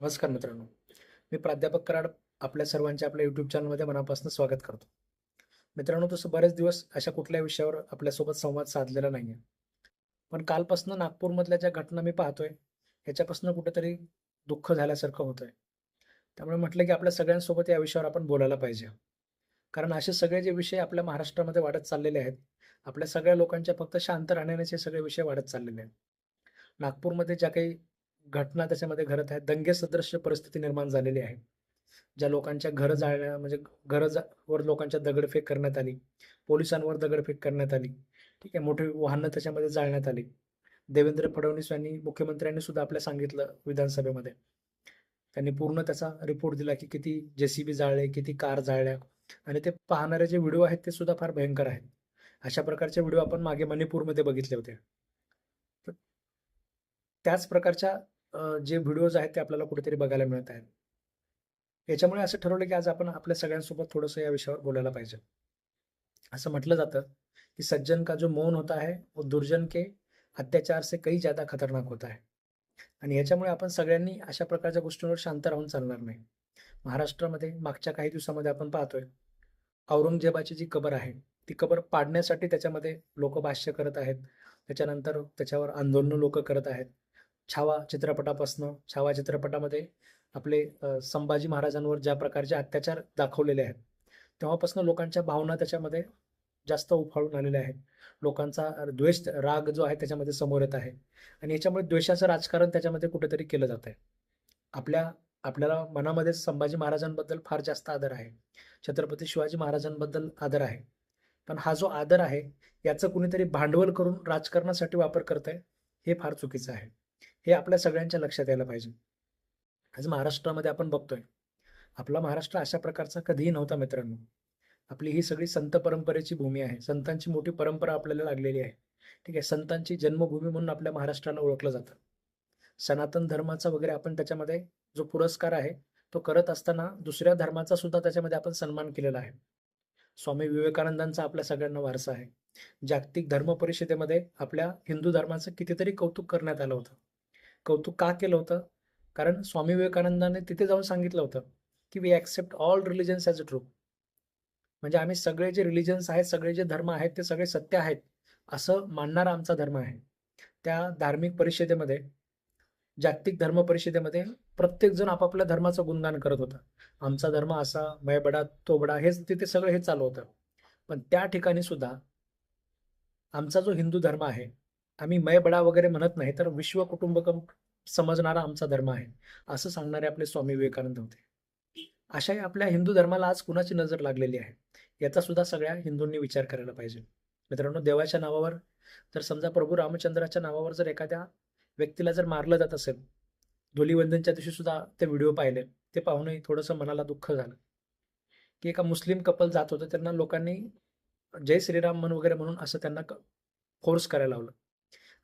नमस्कार मित्रांनो. मी प्राध्यापक कराड आपल्या सर्वांचे आपल्या यूट्यूब चॅनलमध्ये मनापासून स्वागत करतो. मित्रांनो तसं बरेच दिवस अशा कुठल्या विषयावर आपल्यासोबत संवाद साधलेला नाही आहे पण कालपासून नागपूरमधल्या ज्या घटना मी पाहतोय ह्याच्यापासून कुठेतरी दुःख झाल्यासारखं होतंय. त्यामुळे म्हटलं की आपल्या सगळ्यांसोबत या विषयावर आपण बोलायला पाहिजे. कारण असे सगळे जे विषय आपल्या महाराष्ट्रामध्ये वाढत चाललेले आहेत आपल्या सगळ्या लोकांच्या फक्त शांत राहण्याचे सगळे विषय वाढत चाललेले आहेत. नागपूरमध्ये ज्या काही घटना त्याच्यामध्ये घडत आहेत. दंगे सदृश्य परिस्थिती निर्माण झालेली आहे. ज्या लोकांच्या घरं जाळण्या म्हणजे घरं जा वर लोकांच्या दगडफेक करण्यात आली. पोलिसांवर दगडफेक करण्यात आली. ठीक आहे मोठी वाहनं त्याच्यामध्ये जाळण्यात आली. देवेंद्र फडणवीस यांनी मुख्यमंत्र्यांनी सुद्धा आपल्या सांगितलं विधानसभेमध्ये. त्यांनी पूर्ण त्याचा रिपोर्ट दिला की किती जेसीबी जाळले किती कार जाळल्या. आणि ते पाहणारे जे व्हिडिओ आहेत ते सुद्धा फार भयंकर आहेत. अशा प्रकारचे व्हिडिओ आपण मागे मणिपूरमध्ये बघितले होते. तर त्याच प्रकारच्या जे व्हिडिओज आहेत ते आपल्याला कुठेतरी बघायला मिळत आहेत. याच्यामुळे असं ठरवलं की आज आपण आपल्या सगळ्यांसोबत थोडंसं या विषयावर बोलायला पाहिजे. असं म्हटलं जातं कि सज्जन का जो मौन होता है वो दुर्जन के अत्याचार से कई ज्यादा खतरनाक होता है आणि याच्यामुळे आपण सगळ्यांनी अशा प्रकारच्या गोष्टींवर शांत राहून चालणार नाही. महाराष्ट्रामध्ये मागच्या काही दिवसामध्ये आपण पाहतोय औरंगजेबाची जी कबर आहे ती कबर पाडण्यासाठी त्याच्यामध्ये लोक भाष्य करत आहेत. त्याच्यानंतर त्याच्यावर आंदोलनं लोक करत आहेत. छावा चित्रपटापासनं छावा चित्रपटामध्ये आपले संभाजी महाराजांवर ज्या प्रकारचे अत्याचार दाखवलेले आहेत तेव्हापासून लोकांच्या भावना त्याच्यामध्ये जास्त उफाळून आलेल्या आहेत. लोकांचा द्वेष राग जो आहे त्याच्यामध्ये समोर येत आहे. आणि याच्यामुळे द्वेषाचं राजकारण त्याच्यामध्ये कुठेतरी केलं जात आहे. आपल्या आपल्याला मनामध्ये संभाजी महाराजांबद्दल फार जास्त आदर आहे. छत्रपती शिवाजी महाराजांबद्दल आदर आहे. पण हा जो आदर आहे याचं कुणीतरी भांडवल करून राजकारणासाठी वापर करत आहे हे फार चुकीचं आहे. हे आपल्या सगळ्यांच्या लक्षात यायला पाहिजे. आज महाराष्ट्रामध्ये आपण बघतोय आपला महाराष्ट्र अशा प्रकारचा कधीही नव्हता मित्रांनो. आपली ही सगळी संत परंपरेची भूमी आहे. संतांची मोठी परंपरा आपल्याला लागलेली आहे. ठीक आहे संतांची जन्मभूमी म्हणून आपल्या महाराष्ट्राला ओळखलं जातं. सनातन धर्माचा वगैरे आपण त्याच्यामध्ये जो पुरस्कार आहे तो करत असताना दुसऱ्या धर्माचा सुद्धा त्याच्यामध्ये आपण सन्मान केलेला आहे. स्वामी विवेकानंदांचा आपल्या सगळ्यांना वारसा आहे. जागतिक धर्म परिषदेमध्ये आपल्या हिंदू धर्माचं कितीतरी कौतुक करण्यात आलं होतं. कौतुक का केलं होतं? कारण स्वामी विवेकानंदाने तिथे जाऊन सांगितलं होतं की we accept all religions as a true म्हणजे आम्ही सगळे जे रिलिजन्स आहेत सगळे जे धर्म आहेत ते सगळे सत्य आहेत असं मानणारा आमचा धर्म आहे. त्या धार्मिक परिषदेमध्ये जागतिक धर्म परिषदेमध्ये प्रत्येकजण आपापल्या धर्माचं गुणगान करत होता. आमचा धर्म असा मै बडा तो बडा हेच तिथे सगळं हे चालू होतं. पण त्या ठिकाणी सुद्धा आमचा जो हिंदू धर्म आहे आम्ही मय बडा वगैरे म्हणत नाही तर विश्व कुटुंबकम समजणारा आमचा धर्म आहे. असं सांगणारे आपले स्वामी विवेकानंद होते. अशाही आपल्या हिंदू धर्माला आज कुणाची नजर लागलेली आहे? याचा सुद्धा सगळ्या हिंदूंनी विचार करायला पाहिजे. मित्रांनो देवाच्या नावावर जर समजा प्रभू रामचंद्राच्या नावावर जर एखाद्या व्यक्तीला जर मारलं जात असेल धुलीवंदनच्या दिवशी सुद्धा ते व्हिडिओ पाहिले ते पाहूनही थोडंसं मनाला दुःख झालं. की एका मुस्लिम कपल जात होतं त्यांना लोकांनी जय श्रीराम म्हण वगैरे म्हणून असं त्यांना फोर्स करायला लावलं.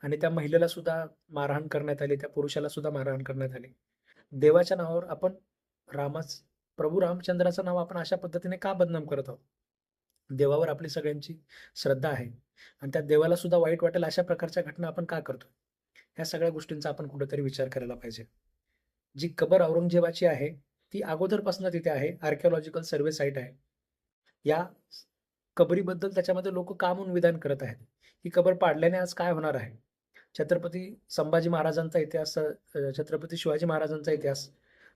आणि त्या महिलेला सुद्धा मारहाण करण्यात आली त्या पुरुषाला सुद्धा मारहाण करण्यात आली. देवाच्या नावावर आपण रामाच प्रभू रामचंद्राचं नाव आपण अशा पद्धतीने का बदनाम करत आहोत? देवावर आपली सगळ्यांची श्रद्धा आहे आणि त्या देवाला सुद्धा वाईट वाटेल अशा प्रकारच्या घटना आपण का करतो ह्या सगळ्या गोष्टींचा आपण कुठेतरी विचार करायला पाहिजे. जी कबर औरंगजेबाची आहे ती अगोदरपासून तिथे आहे आर्किओलॉजिकल सर्वे साईट आहे. या कबरीबद्दल त्याच्यामध्ये लोक का म्हणून विधान करत आहेत? ही कबर पाडल्याने आज काय होणार आहे? छत्रपती संभाजी महाराजांचा इतिहास छत्रपती शिवाजी महाराजांचा इतिहास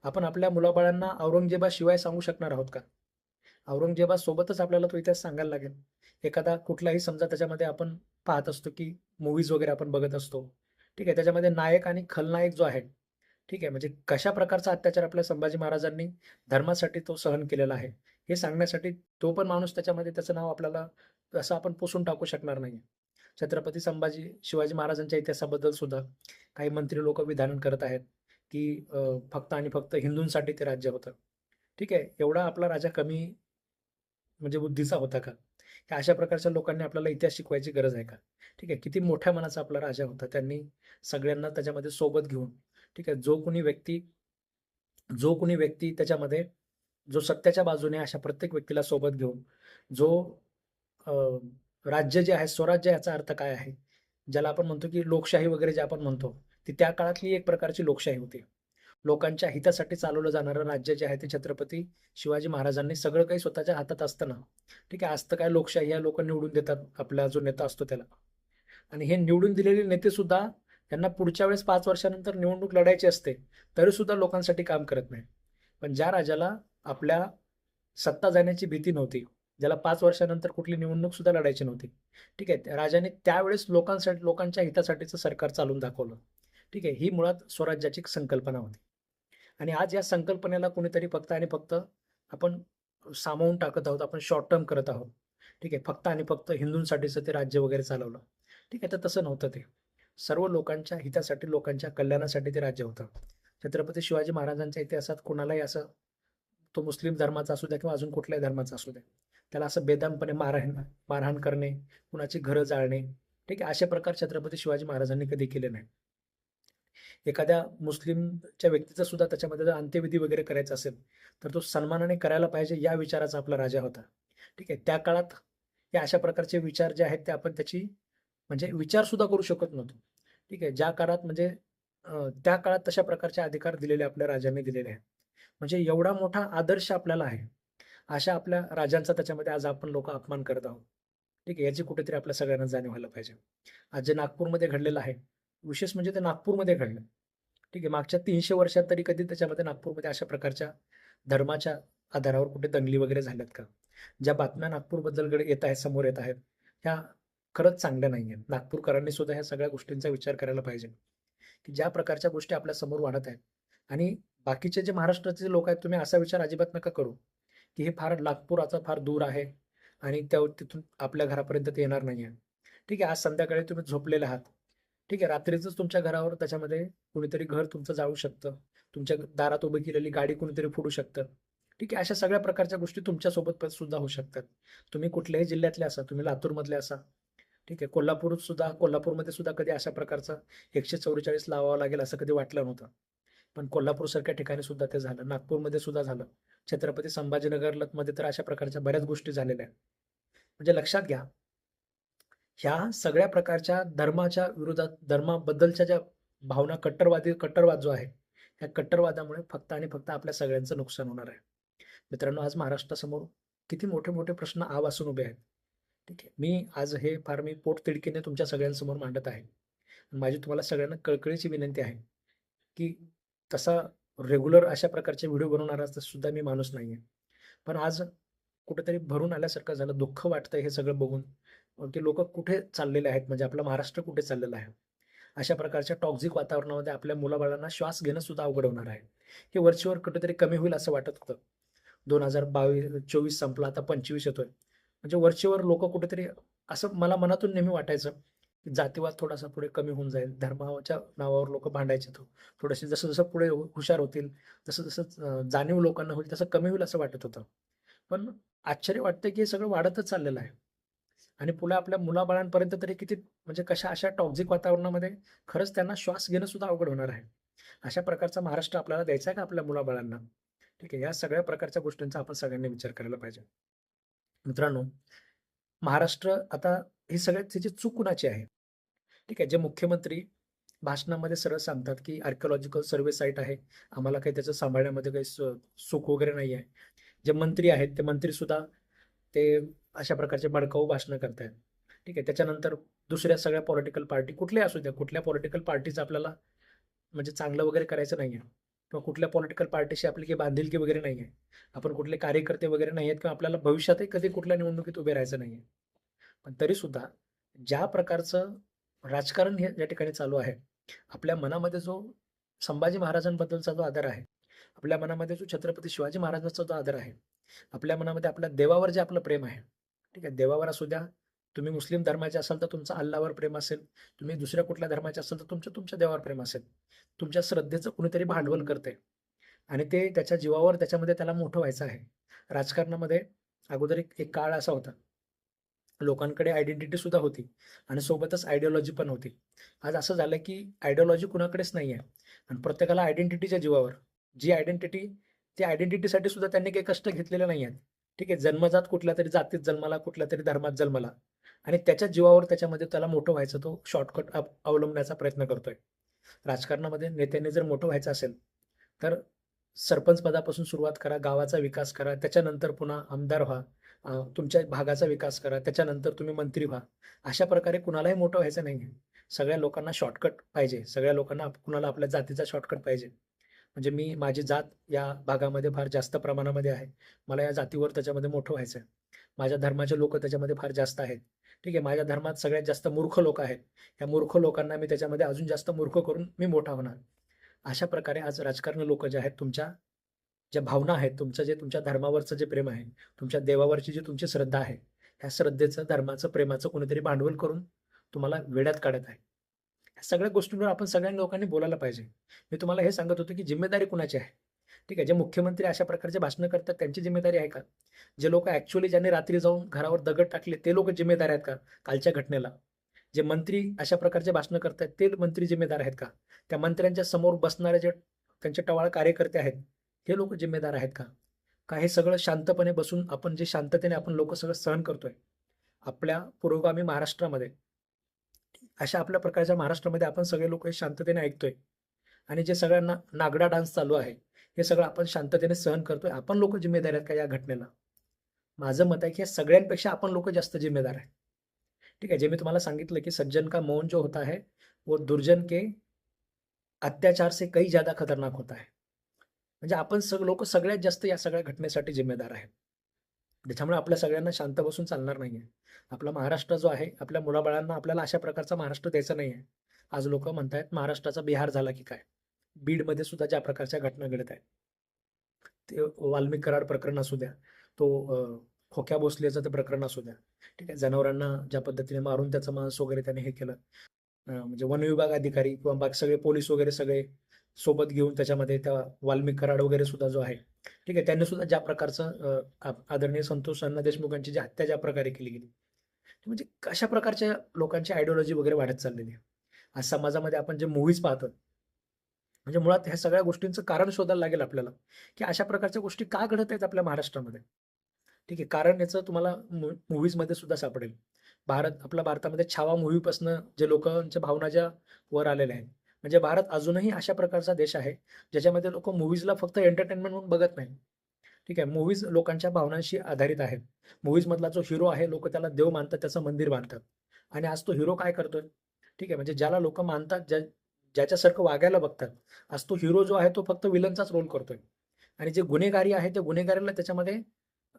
आपण आपल्या मुलाबाळांना औरंगजेबाशिवाय सांगू शकणार आहोत का? औरंगजेबासोबतच आपल्याला तो इतिहास सांगायला लागेल. एखादा कुठलाही समजा त्याच्यामध्ये आपण पाहत असतो की मूवीज वगैरे आपण बघत असतो. ठीक आहे त्याच्यामध्ये नायक आणि खलनायक जो आहे ठीक आहे म्हणजे कशा प्रकारचा अत्याचार आपल्या संभाजी महाराजांनी धर्मासाठी तो सहन केलेला आहे हे सांगण्यासाठी तो पण माणूस त्याच्यामध्ये त्याचं नाव आपल्याला असं आपण पुसून टाकू शकणार नाही छत्रपती संभाजी शिवाजी महाराजांच्या इतिहासाबद्दल सुद्धा काही मंत्री लोक विधान करत आहेत की फक्त आणि फक्त हिंदूंसाठी ते राज्य होतं. ठीक आहे एवढा आपला राजा कमी म्हणजे बुद्धीचा होता का? ह्या अशा प्रकारच्या लोकांनी आपल्याला इतिहास शिकवायची गरज आहे का? ठीक आहे किती मोठ्या मनाचा आपला राजा होता त्यांनी सगळ्यांना त्याच्यामध्ये सोबत घेऊन. ठीक आहे जो कोणी व्यक्ती जो कोणी व्यक्ती त्याच्यामध्ये जो सत्याच्या बाजूने अशा प्रत्येक व्यक्तीला सोबत घेऊन जो राज्य जे आहे स्वराज्य याचा अर्थ काय आहे? ज्याला आपण म्हणतो की लोकशाही वगैरे जे आपण म्हणतो ती त्या काळातली एक प्रकारची लोकशाही होती. लोकांच्या हितासाठी चालवलं जाणारं राज्य जे आहे ते छत्रपती शिवाजी महाराजांनी सगळं काही स्वतःच्या हातात असताना ठीक आहे आज तर काय लोकशाही या लोक निवडून देतात आपला जो नेता असतो त्याला. आणि हे निवडून दिलेले नेते सुद्धा त्यांना पुढच्या वेळेस पाच वर्षानंतर निवडणूक लढायची असते तरी सुद्धा लोकांसाठी काम करत नाही पण ज्या राजाला आपल्या सत्ता जाण्याची भीती नव्हती ज्याला पाच वर्षानंतर कुठली निवडणूक सुद्धा लढायची नव्हती. ठीक आहे राजाने त्यावेळेस लोकांसाठी लोकांच्या हितासाठीचं सरकार चालून दाखवलं. ठीक आहे ही मुळात स्वराज्याची संकल्पना होती. आणि आज या संकल्पनेला कुणीतरी फक्त आणि फक्त आपण सामावून टाकत आहोत आपण शॉर्ट टर्म करत आहोत. ठीक आहे फक्त आणि फक्त हिंदूंसाठीचं ते राज्य वगैरे चालवलं. ठीक आहे तर तसं नव्हतं ते. सर्व लोकांच्या हितासाठी लोकांच्या कल्याणासाठी ते राज्य होतं. छत्रपती शिवाजी महाराजांच्या इतिहासात कोणालाही असं तो मुस्लिम धर्माचा असू द्या किंवा अजून कुठल्याही धर्माचा असू द्या त्याला असं बेदमपणे मारहाण मारहाण करणे कुणाची घरं जाळणे. ठीक आहे अशा प्रकार छत्रपती शिवाजी महाराजांनी कधी केले नाही. एखाद्या मुस्लिमच्या व्यक्तीचा सुद्धा त्याच्यामध्ये जर अंत्यविधी वगैरे करायचा असेल तर तो सन्मानाने करायला पाहिजे या विचाराचा आपला राजा होता. ठीक आहे त्या काळात या अशा प्रकारचे विचार जे आहेत ते आपण त्याची म्हणजे विचार सुद्धा करू शकत नव्हतो. ठीक आहे ज्या काळात म्हणजे त्या काळात तशा प्रकारचे अधिकार दिलेले आपल्या राजांनी दिलेले आहेत. म्हणजे एवढा मोठा आदर्श आपल्याला आहे. अशा आपल्या राजांचा त्याच्यामध्ये आज आपण लोक अपमान करत आहोत. ठीक आहे याची कुठेतरी आपल्या सगळ्यांना जाणीव व्हायला पाहिजे. आज जे नागपूरमध्ये घडलेलं आहे विशेष म्हणजे ते नागपूरमध्ये घडलं. ठीक आहे मागच्या तीनशे वर्षात तरी कधी त्याच्यामध्ये नागपूरमध्ये अशा प्रकारच्या धर्माच्या आधारावर कुठे दंगली वगैरे झाल्यात का? ज्या बातम्या नागपूरबद्दल येत आहेत समोर येत आहेत ह्या खरंच चांगल्या नाही आहेत नागपूरकरांनी सुद्धा ह्या सगळ्या गोष्टींचा विचार करायला पाहिजे. की ज्या प्रकारच्या गोष्टी आपल्यासमोर वाढत आहेत. आणि बाकीचे जे महाराष्ट्राचे लोक आहेत तुम्ही असा विचार अजिबात नका करू. की हे फार नागपुराचा फार दूर आहे आणि त्या तिथून आपल्या घरापर्यंत ते येणार नाही आहे ठीक आहे आज संध्याकाळी तुम्ही झोपलेले आहात. ठीक आहे रात्रीचंच तुमच्या घरावर त्याच्यामध्ये कुणीतरी घर तुमचं जाळू शकतं. तुमच्या दारात उभी केलेली गाडी कुणीतरी फोडू शकतं. ठीक आहे अशा सगळ्या प्रकारच्या गोष्टी तुमच्यासोबत सुद्धा होऊ शकतात. तुम्ही कुठल्याही जिल्ह्यातले असा तुम्ही लातूरमधले असा. ठीक आहे कोल्हापूर सुद्धा कोल्हापूरमध्ये सुद्धा कधी अशा प्रकारचं एकशे चौवेचाळीस लावावं लागेल असं कधी वाटलं नव्हतं. पण कोल्हापूरसारख्या ठिकाणी सुद्धा ते झालं. नागपूरमध्ये सुद्धा झालं. छत्रपती संभाजीनगरमध्ये तर अशा प्रकारच्या बऱ्याच गोष्टी झालेल्या आहेत. म्हणजे लक्षात घ्या ह्या सगळ्या प्रकारच्या धर्माच्या विरोधात धर्माबद्दलच्या ज्या भावना कट्टरवादी कट्टरवाद जो आहे ह्या कट्टरवादामुळे फक्त आणि फक्त आपल्या सगळ्यांचं नुकसान होणार आहे. मित्रांनो आज महाराष्ट्रासमोर किती मोठे मोठे प्रश्न आवासून उभे आहेत. ठीक आहे. मी आज हे फार मी पोट तिडकीने तुमच्या सगळ्यांसमोर मांडत आहे. माझी तुम्हाला सगळ्यांना कळकळीची विनंती आहे की तसा रेग्युलर अशा प्रकारचे व्हिडिओ बनवणारा सुद्धा मी माणूस नाही आहे पण आज कुठेतरी भरून आल्यासारखं झालं दुःख वाटतंय हे सगळं बघून. की लोक कुठे चाललेले आहेत? म्हणजे आपला महाराष्ट्र कुठे चाललेला आहे? अशा प्रकारच्या टॉक्झिक वातावरणामध्ये आपल्या मुलाबाळांना श्वास घेणं सुद्धा अवघड होणार आहे. हे वरचीवर कुठेतरी कमी होईल असं वाटत होतं. दोन हजार बावीस चोवीस संपला आता पंचवीस येतोय. म्हणजे वरचीवर लोक कुठेतरी असं मला मनातून नेहमी वाटायचं जातीवाद थोडासा पुढे कमी होऊन जाईल. धर्माच्या नावावर लोक भांडायचे तो. थोडेसे जसं जसं पुढे हुशार होतील जसं जसं जाणीव लोकांना होईल तसं कमी होईल असं वाटत होतं. पण आश्चर्य वाटतं की हे सगळं वाढतच चाललेलं आहे. आणि पुढे आपल्या मुलाबाळांपर्यंत तरी किती म्हणजे कशा अशा टॉक्झिक वातावरणामध्ये खरंच त्यांना श्वास घेणं सुद्धा अवघड होणार आहे. अशा प्रकारचा महाराष्ट्र आपल्याला द्यायचा आहे का आपल्या मुलाबाळांना? ठीक आहे या सगळ्या प्रकारच्या गोष्टींचा आपण सगळ्यांनी विचार करायला पाहिजे. मित्रांनो महाराष्ट्र आता हे सगळ्यात त्याची चूक कुणाची आहे? ठीक आहे जे मुख्यमंत्री भाषणामध्ये सरळ सांगतात की आर्किओलॉजिकल सर्वे साईट आहे आम्हाला काही त्याचं सांभाळण्यामध्ये काही सुख वगैरे नाही आहे जे मंत्री आहेत ते मंत्री सुद्धा ते अशा प्रकारचे भडकाऊ भाषणं करतायत. ठीक आहे त्याच्यानंतर दुसऱ्या सगळ्या पॉलिटिकल पार्टी कुठल्या असू द्या कुठल्या पॉलिटिकल पार्टीचं आपल्याला म्हणजे चांगलं वगैरे करायचं नाही आहे किंवा कुठल्या पॉलिटिकल पार्टीशी आपली काही बांधिलकी वगैरे नाही आहे आपण कुठले कार्यकर्ते वगैरे नाही आहेत किंवा आपल्याला भविष्यातही कधी कुठल्या निवडणुकीत उभे राहायचं नाही आहे पण तरीसुद्धा ज्या प्रकारचं राजकारण हे या ठिकाणी चालू आहे आपल्या मनामध्ये जो संभाजी महाराजांबद्दलचा जो आदर आहे आपल्या मनामध्ये जो छत्रपती शिवाजी महाराजांचा जो आदर आहे आपल्या मनामध्ये आपल्या देवावर जे आपलं प्रेम आहे ठीक आहे देवावर असू द्या तुम्ही मुस्लिम धर्माचे असाल तर तुमचं अल्लावर प्रेम असेल तुम्ही दुसऱ्या कुठल्या धर्माचे असाल तर तुमचं तुमच्या देवावर प्रेम असेल तुमच्या श्रद्धेचं कुणीतरी भांडवल करते आणि ते त्याच्या जीवावर त्याच्यामध्ये त्याला मोठं व्हायचं आहे. राजकारणामध्ये अगोदर एक एक काळ असा होता लोकांकडे आयडेंटिटी सुद्धा होती आणि सोबतच आयडिओलॉजी पण होती. आज असं झालं की आयडिओलॉजी कुणाकडेच नाही आहे आणि प्रत्येकाला आयडेंटिटीच्या जीवावर. जी आयडेंटिटी त्या आयडेंटिटीसाठी सुद्धा त्यांनी काही कष्ट घेतलेले नाही आहेत ठीक आहे जन्मजात कुठल्या तरी जातीत जन्माला कुठल्या तरी धर्मात जन्माला आणि त्याच्या जीवावर त्याच्यामध्ये त्याला मोठं व्हायचं तो शॉर्टकट अवलंबण्याचा प्रयत्न करतोय. राजकारणामध्ये नेत्यांनी जर मोठं व्हायचं असेल तर सरपंच पदापासून सुरुवात करा गावाचा विकास करा त्याच्यानंतर पुन्हा आमदार व्हा तुमच्या भागाचा विकास करा त्याच्यानंतर तुम्ही मंत्री व्हा. अशा प्रकारे कुणालाही मोठं व्हायचं नाही सगळ्या लोकांना शॉर्टकट पाहिजे. सगळ्या लोकांना आप- कुणाला आपल्या जातीचा शॉर्टकट पाहिजे. म्हणजे मी माझी जात या भागामध्ये फार जास्त प्रमाणामध्ये आहे. मला या जातीवर त्याच्यामध्ये मोठं व्हायचं आहे माझ्या धर्माचे लोक त्याच्यामध्ये फार जास्त आहेत. ठीक आहे माझ्या धर्मात सगळ्यात जास्त मूर्ख लोक आहेत. या मूर्ख लोकांना मी त्याच्यामध्ये अजून जास्त मूर्ख करून मी मोठा होणार. अशा प्रकारे आज राजकारण लोक जे आहेत तुमच्या ज्या भावना आहेत तुमचं जे तुमच्या धर्मावरचं जे प्रेम आहे तुमच्या देवावरची जी तुमची श्रद्धा आहे ह्या श्रद्धेचं धर्माचं प्रेमाचं कोणीतरी भांडवल करून तुम्हाला वेड्यात काढत आहे. ह्या सगळ्या गोष्टींवर आपण सगळ्या लोकांनी बोलायला पाहिजे. मी तुम्हाला हे सांगत होतो की जिम्मेदारी कुणाची आहे? ठीक आहे जे मुख्यमंत्री अशा प्रकारचे भाषणं करतात त्यांची जिम्मेदारी आहे का? जे लोक ॲक्च्युली ज्यांनी रात्री जाऊन घरावर दगड टाकले ते लोक जिम्मेदार आहेत का कालच्या घटनेला? जे मंत्री अशा प्रकारचे भाषणं करतात ते मंत्री जिम्मेदार आहेत का? त्या मंत्र्यांच्या समोर बसणारे जे त्यांचे टवाळ कार्यकर्ते आहेत हे लोक जिम्मेदार आहेत का? का हे सगळं शांतपणे बसून आपण जे शांततेने आपण लोक सगळं सहन करतोय आपल्या पुरोगामी महाराष्ट्रामध्ये अशा आपल्या प्रकारच्या महाराष्ट्रामध्ये आपण सगळे लोक हे शांततेने ऐकतोय आणि जे सगळ्यांना नागडा डान्स चालू आहे हे सगळं आपण शांततेने सहन करतोय आपण लोक जिम्मेदार आहेत का या घटनेला? माझं मत आहे की या सगळ्यांपेक्षा आपण लोक जास्त जिम्मेदार आहे ठीक आहे जे मी तुम्हाला सांगितलं की सज्जन का मौन जो होता है वो दुर्जन के अत्याचार से कई ज्यादा खतरनाक होता है. म्हणजे आपण सग लोक सगळ्यात जास्त या सगळ्या घटनेसाठी जिम्मेदार आहेत. त्याच्यामुळे आपल्या सगळ्यांना शांत बसून चालणार नाही आहे आपला महाराष्ट्र जो आहे आपल्या मुलाबाळांना आपल्याला अशा प्रकारचा महाराष्ट्र द्यायचा नाही आहे आज लोक म्हणतायत महाराष्ट्राचा बिहार झाला की काय? बीडमध्ये सुद्धा ज्या प्रकारच्या घटना घडत आहेत. ते वाल्मिक कराड प्रकरण असू द्या तो खोक्या भोसलेचं ते प्रकरण असू द्या. ठीक आहे जनावरांना ज्या पद्धतीने मारून त्याचं मांस वगैरे त्याने हे केलं. म्हणजे वन विभाग अधिकारी किंवा बाकी सगळे पोलीस वगैरे सगळे सोबत घेऊन त्याच्यामध्ये त्या वाल्मिक कराड वगैरे सुद्धा जो आहे ठीक आहे त्यांनी सुद्धा ज्या प्रकारचं आदरणीय संतोष अण्णा देशमुखांची जी हत्या ज्या प्रकारे केली गेली म्हणजे कशा प्रकारच्या लोकांची आयडिओलॉजी वगैरे वाढत चाललेली आहे? आज समाजामध्ये आपण जे मूवीज पाहतो म्हणजे मुळात ह्या सगळ्या गोष्टींचं कारण शोधायला लागेल आपल्याला की अशा प्रकारच्या गोष्टी का घडत आहेत आपल्या महाराष्ट्रामध्ये? ठीक आहे कारण याचं तुम्हाला मूवीजमध्ये सुद्धा सापडेल. भारत आपल्या भारतामध्ये छावा मूवीपासनं जे लोकांच्या भावना ज्या वर आलेल्या आहेत म्हणजे भारत अजूनही अशा प्रकारचा देश आहे ज्याच्यामध्ये लोक मूवीजला फक्त एंटरटेनमेंट म्हणून बघत नाही ठीक आहे मूवीज लोकांच्या भावनांशी आधारित आहेत. मूवीजमधला जो हिरो आहे लोक त्याला देव मानतात त्याचं मंदिर बांधतात. आणि आज तो हिरो काय करतोय? ठीक आहे म्हणजे ज्याला लोक मानतात ज्या ज्याच्यासारखं वागायला बघतात आज तो हिरो जो आहे तो फक्त विलनचाच रोल करतोय. आणि जे गुन्हेगारी आहे त्या गुन्हेगारीला त्याच्यामध्ये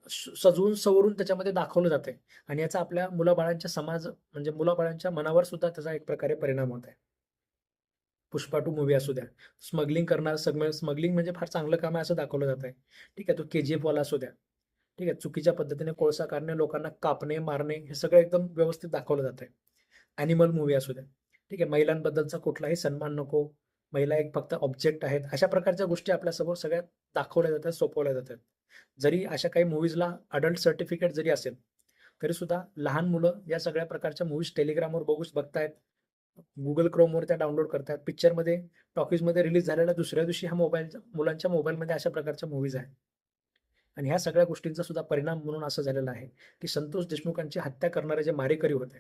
स- सजवून सवरून त्याच्यामध्ये दाखवलं जाते आणि याचा आपल्या मुलाबाळांच्या समाज म्हणजे मुलाबाळांच्या मनावर सुद्धा त्याचा एक प्रकारे परिणाम होत आहे. पुष्पा टू मूवी असू द्या. स्मगलिंग करणार सगळं स्मगलिंग म्हणजे फार चांगलं काम आहे असं दाखवलं जात आहे ठीक आहे तो के जी एफवाला असू द्या. ठीक आहे चुकीच्या पद्धतीने कोळसा काढणे लोकांना कापणे मारणे हे सगळं एकदम व्यवस्थित दाखवलं जात आहे ॲनिमल मूवी असू द्या. ठीक आहे महिलांबद्दलचा कुठलाही सन्मान नको. महिला एक फक्त ऑब्जेक्ट आहेत. अशा प्रकारच्या गोष्टी आपल्यासमोर सगळ्या दाखवल्या जातात सोपवल्या जातात. जरी अशा काही मूवीजला अडल्ट सर्टिफिकेट जरी असेल तरी सुद्धा लहान मुलं या सगळ्या प्रकारच्या मूवीज टेलिग्रामवर बघूच बघतायत. गुगल क्रोमवर त्या डाउनलोड करतात. पिक्चरमध्ये टॉकीजमध्ये रिलीज झालेल्या दुसऱ्या दिवशी ह्या मोबाईलच्या मुलांच्या मोबाईलमध्ये अशा प्रकारच्या मूवीज आहेत. आणि ह्या सगळ्या गोष्टींचा सुद्धा परिणाम म्हणून असं झालेला आहे की संतोष देशमुखांची हत्या करणारे जे मारेकरी होते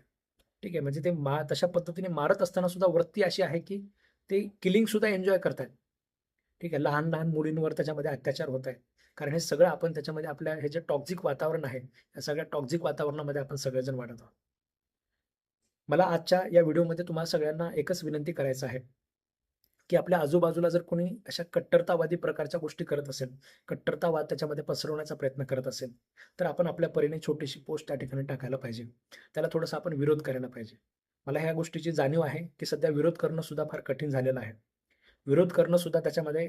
ठीक आहे? म्हणजे ते मा तशा पद्धतीने मारत असताना सुद्धा वृत्ती अशी आहे की ते किलिंग सुद्धा एन्जॉय करतायत. ठीक आहे? लहान लहान मुलींवर त्याच्यामध्ये अत्याचार होत आहेत. कारण हे सगळं आपण त्याच्यामध्ये आपल्या हे जे टॉक्झिक वातावरण आहे या सगळ्या टॉक्झिक वातावरणामध्ये आपण सगळेजण वाढत आहोत. मला आजच्या या व्हिडिओमध्ये तुम्हाला सगळ्यांना एकच विनंती करायचं आहे की आपल्या आजूबाजूला जर कोणी अशा कट्टरतावादी प्रकारच्या गोष्टी करत असेल कट्टरतावाद त्याच्यामध्ये पसरवण्याचा प्रयत्न करत असेल तर आपण आपल्या परीने छोटीशी पोस्ट त्या ठिकाणी टाकायला पाहिजे. त्याला थोडंसं आपण विरोध करायला पाहिजे. मला ह्या गोष्टीची जाणीव आहे की सध्या विरोध करणं सुद्धा फार कठीण झालेलं आहे. विरोध करणं सुद्धा त्याच्यामध्ये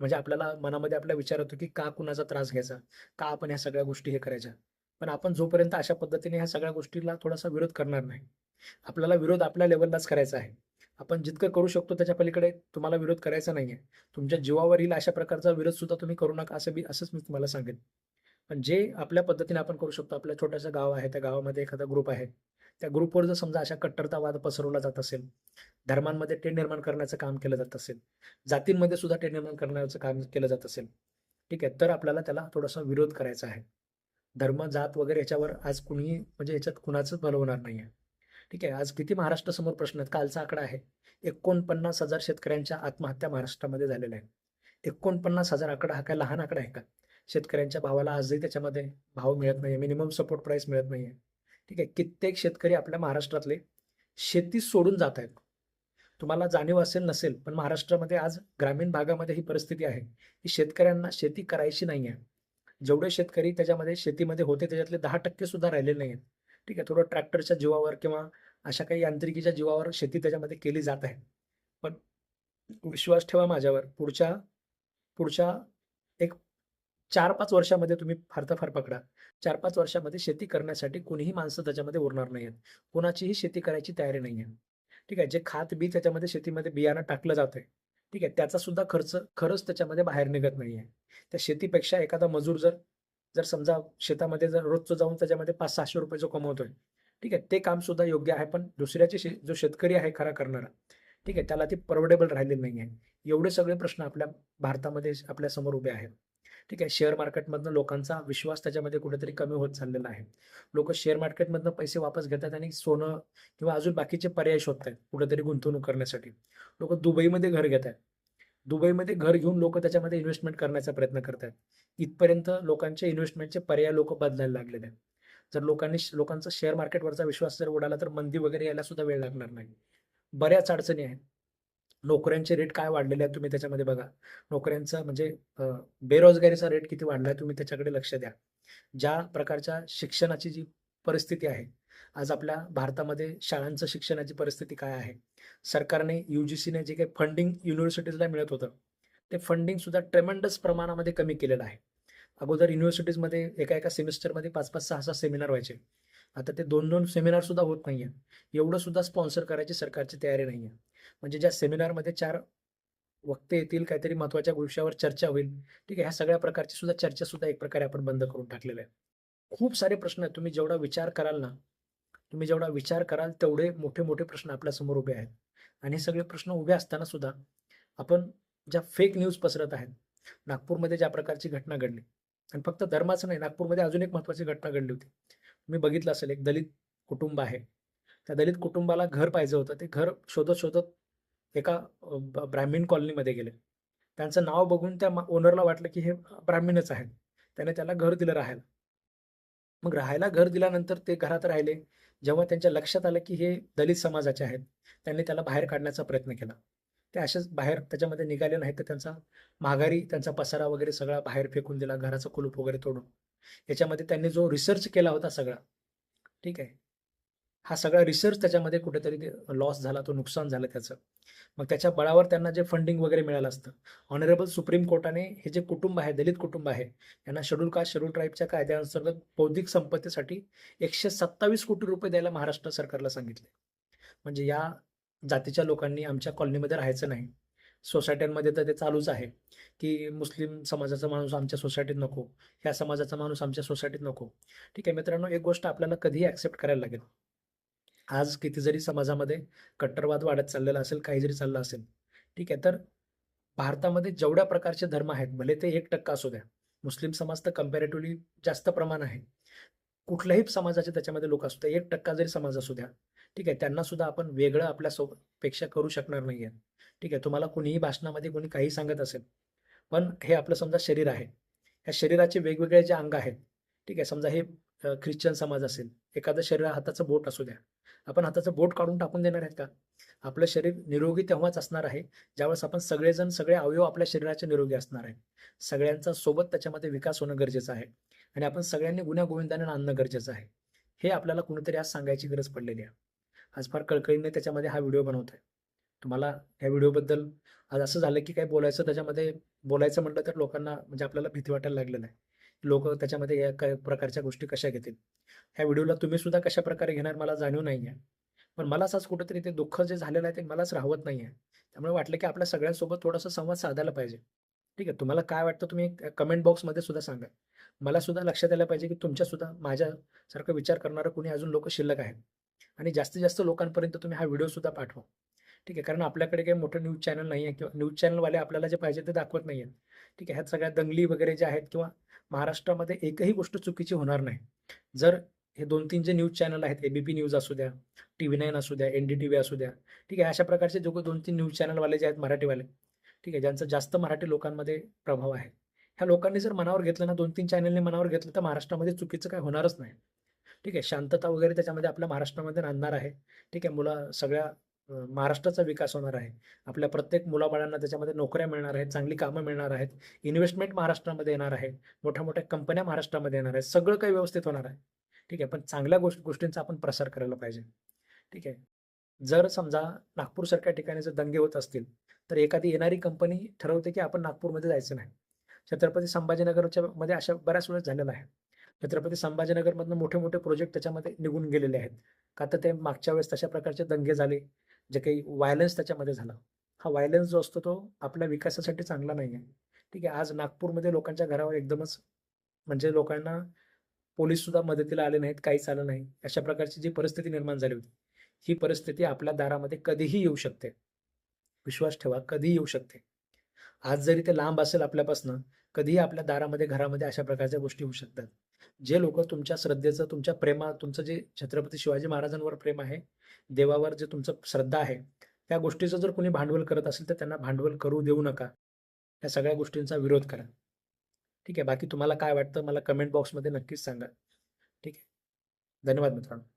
म्हणजे आपल्याला मनामध्ये आपला विचार होतो की का कुणाचा त्रास घ्यायचा? का आपण ह्या सगळ्या गोष्टी हे करायच्या? पण आपण जोपर्यंत अशा पद्धतीने ह्या सगळ्या गोष्टीला थोडासा विरोध करणार नाही आपल्याला विरोध आपल्या लेवललाच करायचा आहे. आपण जितकं करू शकतो त्याच्या पलीकडे तुम्हाला विरोध करायचा नाही आहे तुमच्या जीवावर येईल अशा प्रकारचा विरोध सुद्धा तुम्ही करू नका असं बी असंच मी तुम्हाला सांगेन. पण जे आपल्या पद्धतीने आपण करू शकतो आपल्या छोटंसं गाव आहे त्या गावामध्ये एखादा ग्रुप आहे त्या ग्रुपवर जर समजा अशा कट्टरतावाद पसरवला जात असेल धर्मांमध्ये ते निर्माण करण्याचं काम केलं जात असेल जातींमध्ये सुद्धा ते निर्माण करण्याचं काम केलं जात असेल ठीक आहे तर आपल्याला त्याला थोडासा विरोध करायचा आहे. धर्म जात वगैरे याच्यावर आज कुणीही म्हणजे याच्यात कुणाचंच भलं होणार नाही आहे ठीक आहे आज किती महाराष्ट्रासमोर प्रश्न आहेत? कालचा आकडा आहे एकोणपन्नास हजार शेतकऱ्यांच्या आत्महत्या महाराष्ट्रामध्ये झालेल्या आहेत. एकोणपन्नास हजार आकडा हा काय लहान आकडा आहे का? शेतकऱ्यांच्या भावाला आजही त्याच्यामध्ये भाव मिळत नाही मिनिमम सपोर्ट प्राईस मिळत नाही आहे ठीक आहे कित्येक शेतकरी आपल्या महाराष्ट्रातले शेती सोडून जात आहेत. तुम्हाला जाणीव असेल नसेल पण महाराष्ट्रामध्ये आज ग्रामीण भागामध्ये ही परिस्थिती आहे की शेतकऱ्यांना शेती करायची नाही आहे जेवढे शेतकरी त्याच्यामध्ये शेतीमध्ये होते त्याच्यातले दहा टक्के सुद्धा राहिलेले नाही आहेत ठीक आहे थोडं ट्रॅक्टरच्या जीवावर किंवा अशा काही यांत्रिकीच्या जीवावर शेती त्याच्यामध्ये केली जात आहे. पण विश्वास ठेवा माझ्यावर पुढच्या पुढच्या एक चार पाच वर्षामध्ये तुम्ही फार फार पकडा. चार पाच वर्षामध्ये शेती करण्यासाठी कुणीही माणसं त्याच्यामध्ये उरणार नाही आहेत कोणाचीही शेती करायची तयारी नाही आहे ठीक आहे जे खात बी त्याच्यामध्ये शेतीमध्ये बियाणं टाकलं जातं आहे ठीक आहे त्याचा सुद्धा खर्च खरंच त्याच्यामध्ये बाहेर निघत नाही आहे त्या शेतीपेक्षा एखादा मजूर जर जर समजा शेतामध्ये जर रोजचं जाऊन त्याच्यामध्ये पाच सहाशे रुपये जो कमवतोय ठीक आहे ते काम सुद्धा योग्य आहे पण दुसऱ्याचे शे जो शेतकरी आहे खरा करणारा ठीक आहे त्याला ते परवडेबल राहिलेलं नाही आहे. एवढे सगळे प्रश्न आपल्या भारतामध्ये आपल्यासमोर उभे आहेत. ठीक आहे शेअर मार्केटमधनं लोकांचा विश्वास त्याच्यामध्ये कुठेतरी कमी होत चाललेला आहे. लोक शेअर मार्केटमधनं पैसे वापस घेतात आणि सोनं किंवा अजून बाकीचे पर्याय शोधत आहेत कुठेतरी गुंतवणूक करण्यासाठी. लोक दुबईमध्ये घर घेत आहेत. दुबईमध्ये घर घेऊन लोक त्याच्यामध्ये इन्व्हेस्टमेंट करण्याचा प्रयत्न करत आहेत इथपर्यंत लोकांच्या इन्व्हेस्टमेंटचे पर्याय लोक बदलायला लागलेले आहेत. जर लोकांनी लोकांचा शेअर मार्केटवरचा विश्वास जर उडाला तर मंदी वगैरे यायला सुद्धा वेळ लागणार नाही. बऱ्याच अडचणी आहेत. नोकऱ्यांचे रेट काय वाढलेले आहेत तुम्ही त्याच्यामध्ये बघा. नोकऱ्यांचा म्हणजे बेरोजगारीचा रेट किती वाढला आहे तुम्ही त्याच्याकडे लक्ष द्या. ज्या प्रकारच्या शिक्षणाची जी परिस्थिती आहे आज आपल्या भारतामध्ये शाळांचं शिक्षणाची परिस्थिती काय आहे? सरकारने यू जी सीने जे काही फंडिंग युनिव्हर्सिटीजला मिळत होतं ते फंडिंग सुद्धा ट्रेमंडस प्रमाणामध्ये कमी केलेलं आहे. अगोदर युनिव्हर्सिटीजमध्ये एका एका सेमिस्टरमध्ये पाच पाच सहा सहा सेमिनार व्हायचे. आता ते दोन दोन सेमिनार सुद्धा होत नाही आहे एवढं सुद्धा स्पॉन्सर करायची सरकारची तयारी नाही आहे म्हणजे ज्या सेमिनारमध्ये चार वक्ते येतील काहीतरी महत्त्वाच्या विषयावर चर्चा होईल ठीक आहे ह्या सगळ्या प्रकारची सुद्धा चर्चा सुद्धा एक प्रकारे आपण बंद करून टाकलेल्या आहे खूप सारे प्रश्न आहेत. तुम्ही जेवढा विचार कराल ना तुम्ही जेवढा विचार कराल तेवढे मोठे मोठे प्रश्न आपल्यासमोर उभे आहेत. आणि हे सगळे प्रश्न उभे असताना सुद्धा आपण ज्या फेक न्यूज पसरत आहेत नागपूरमध्ये ज्या प्रकारची घटना घडली आणि फक्त धर्माचं नाही नागपूरमध्ये अजून एक महत्त्वाची घटना घडली होती. तुम्ही बघितलं असेल एक दलित कुटुंब आहे. त्या दलित कुटुंबाला घर पाहिजे होतं. ते घर शोधत शोधत एका ब- ब्राह्मीण कॉलनीमध्ये गेले. त्यांचं नाव बघून त्या ओनरला वाटलं की हे ब्राह्मीणच आहेत. त्याने त्याला घर दिलं राहायला. मग राहायला घर दिल्यानंतर ते घरात राहिले. जेव्हा त्यांच्या लक्षात आलं की हे दलित समाजाचे आहेत त्यांनी त्याला बाहेर काढण्याचा प्रयत्न केला. ते असेच बाहेर त्याच्यामध्ये निघाले नाहीत तर त्यांचा माघारी त्यांचा पसारा वगैरे सगळा बाहेर फेकून दिला घराचं कुलूप वगैरे तोडून. याच्यामध्ये त्यांनी जो रिसर्च केला होता सगळा ठीक आहे? हा सगळा रिसर्च त्याच्यामध्ये कुठेतरी लॉस झाला तो नुकसान झालं त्याचं. मग त्याच्या बळावर त्यांना जे फंडिंग वगैरे मिळालं असतं ऑनरेबल सुप्रीम कोर्टाने हे जे कुटुंब आहे दलित कुटुंब आहे यांना शेड्यूल कास्ट शेड्यूल ट्राईबच्या कायद्याअंतर्गत बौद्धिक संपत्तीसाठी एकशे सत्तावीस कोटी रुपये द्यायला महाराष्ट्र सरकारला सांगितले. म्हणजे या जातीच्या लोकांनी आमच्या कॉलनीमध्ये राहायचं नाही. सोसायट्यांमध्ये तर ते चालूच आहे की मुस्लिम समाजाचा माणूस आमच्या सोसायटीत नको ह्या समाजाचा माणूस आमच्या सोसायटीत नको. ठीक आहे मित्रांनो एक गोष्ट आपल्याला कधीही ॲक्सेप्ट करायला लागेल. आज किती जरी समाजामध्ये कट्टरवाद वाढत चाललेला असेल काही जरी चाललं असेल ठीक आहे तर भारतामध्ये जेवढ्या प्रकारचे धर्म आहेत भले ते एक टक्का असू द्या मुस्लिम समाज तर कम्पॅरेटिव्हली जास्त प्रमाण आहे. कुठल्याही समाजाचे त्याच्यामध्ये लोक असू द्या एक टक्का जरी समाज असू द्या ठीक आहे त्यांना सुद्धा आपण वेगळं आपल्या पेक्षा करू शकणार नाही आहे ठीक आहे तुम्हाला कुणीही भाषणामध्ये कोणी काही सांगत असेल पण हे आपलं समजा शरीर आहे. ह्या शरीराचे वेगवेगळे जे अंग आहेत ठीक आहे समजा हे ख्रिश्चन समाज असेल एखादं शरीर हाताचं बोट असू द्या आपण हाताचं बोट काढून टाकून देणार आहेत का? आपलं शरीर निरोगी तेव्हाच असणार आहे ज्यावेळेस आपण सगळेजण सगळे अवयव आपल्या शरीराचे निरोगी असणार आहे सगळ्यांचा सोबत त्याच्यामध्ये विकास होणं गरजेचं आहे आणि आपण सगळ्यांनी गुन्ह्या गोविंदाने आणणं गरजेचं आहे. हे आपल्याला कुणीतरी आज सांगायची गरज पडलेली आहे. आज फार कळकळीने त्याच्यामध्ये हा व्हिडिओ बनवत आहे तुम्हाला ह्या व्हिडिओबद्दल आज असं झालं की काय बोलायचं त्याच्यामध्ये बोलायचं म्हटलं तर लोकांना म्हणजे आपल्याला भीती वाटायला लागलेलं आहे लोक त्याच्यामध्ये या काय प्रकारच्या गोष्टी कशा घेतील? ह्या व्हिडिओला तुम्ही सुद्धा कशा प्रकारे घेणार मला जाणीव नाही आहे पण मला असंच कुठंतरी ते दुःख जे झालेलं आहे ते मलाच राहवत नाही आहे त्यामुळे वाटलं की आपल्या सगळ्यांसोबत थोडासा संवाद साधायला पाहिजे. ठीक आहे तुम्हाला काय वाटतं तुम्ही कमेंट बॉक्समध्ये सुद्धा सांगा. मला सुद्धा लक्षात यायला पाहिजे की तुमच्या सुद्धा माझ्यासारखं विचार करणारं कुणी अजून लोक शिल्लक आहेत. आणि जास्तीत जास्त लोकांपर्यंत तुम्ही हा व्हिडिओ सुद्धा पाठवा. ठीक आहे कारण आपल्याकडे काही मोठं न्यूज चॅनल नाही आहे किंवा न्यूज चॅनलवाले आपल्याला जे पाहिजे ते दाखवत नाही आहेत. ठीक आहे ह्या सगळ्या दंगली वगैरे ज्या आहेत किंवा महाराष्ट्रामध्ये एकही गोष्ट चुकीची होणार नाही. जर हे दोन तीन जे न्यूज चॅनल आहेत एबीपी न्यूज असू द्या टी व्ही नाईन असू द्या एन डी टी व्ही असू द्या ठीक आहे अशा प्रकारचे जो दोन तीन न्यूज चॅनलवाले जे आहेत मराठीवाले ठीक आहे ज्यांचा जास्त मराठी लोकांमध्ये प्रभाव आहे. ह्या लोकांनी जर मनावर घेतलं ना दोन तीन चॅनलने मनावर घेतलं तर महाराष्ट्रामध्ये चुकीचं काय होणारच नाही. ठीक आहे शांतता वगैरे त्याच्यामध्ये आपल्या महाराष्ट्रामध्ये आणणार आहे. ठीक आहे मुला सगळ्या महाराष्ट्राचा विकास होणार आहे. आपल्या प्रत्येक मुलाबाळांना त्याच्यामध्ये नोकऱ्या मिळणार आहेत चांगली कामं मिळणार आहेत. इन्व्हेस्टमेंट महाराष्ट्रामध्ये येणार आहे. मोठ्या मोठ्या कंपन्या महाराष्ट्रामध्ये येणार आहेत. सगळं काही व्यवस्थित होणार आहे. ठीक आहे पण चांगल्या गोष्ट गोष्टींचा आपण प्रसार करायला पाहिजे. ठीक आहे जर समजा नागपूरसारख्या ठिकाणी जर दंगे होत असतील तर एखादी येणारी कंपनी ठरवते की आपण नागपूरमध्ये जायचं नाही. छत्रपती संभाजीनगरच्या मध्ये अशा बऱ्याच वेळेस झालेला आहे. छत्रपती संभाजीनगरमधनं मोठे मोठे प्रोजेक्ट त्याच्यामध्ये निघून गेलेले आहेत. का तर ते मागच्या वेळेस तशा प्रकारचे दंगे झाले जे काही व्हायलन्स त्याच्यामध्ये झाला. हा व्हायलन्स जो असतो तो आपल्या विकासासाठी चांगला नाही आहे ठीक आहे आज नागपूरमध्ये लोकांच्या घरावर एकदमच म्हणजे लोकांना पोलीस सुद्धा मदतीला आले नाहीत काहीच आलं नाही. अशा प्रकारची जी परिस्थिती निर्माण झाली होती ही परिस्थिती आपल्या दारामध्ये कधीही येऊ शकते. विश्वास ठेवा कधीही येऊ शकते. आज जरी ते लांब असेल आपल्यापासनं कधीही आपल्या दारामध्ये घरामध्ये अशा प्रकारच्या गोष्टी होऊ शकतात. जे लोक तुमच्या श्रद्धेचं तुमच्या प्रेमा तुमचं जे छत्रपती शिवाजी महाराजांवर प्रेम आहे देवावर जे तुमचं श्रद्धा आहे त्या गोष्टीचं जर कोणी भांडवल करत असेल तर त्यांना भांडवल करू देऊ नका. या सगळ्या गोष्टींचा विरोध करा. ठीक आहे बाकी तुम्हाला काय वाटतं मला कमेंट बॉक्समध्ये नक्कीच सांगा. ठीक आहे. धन्यवाद मित्रांनो.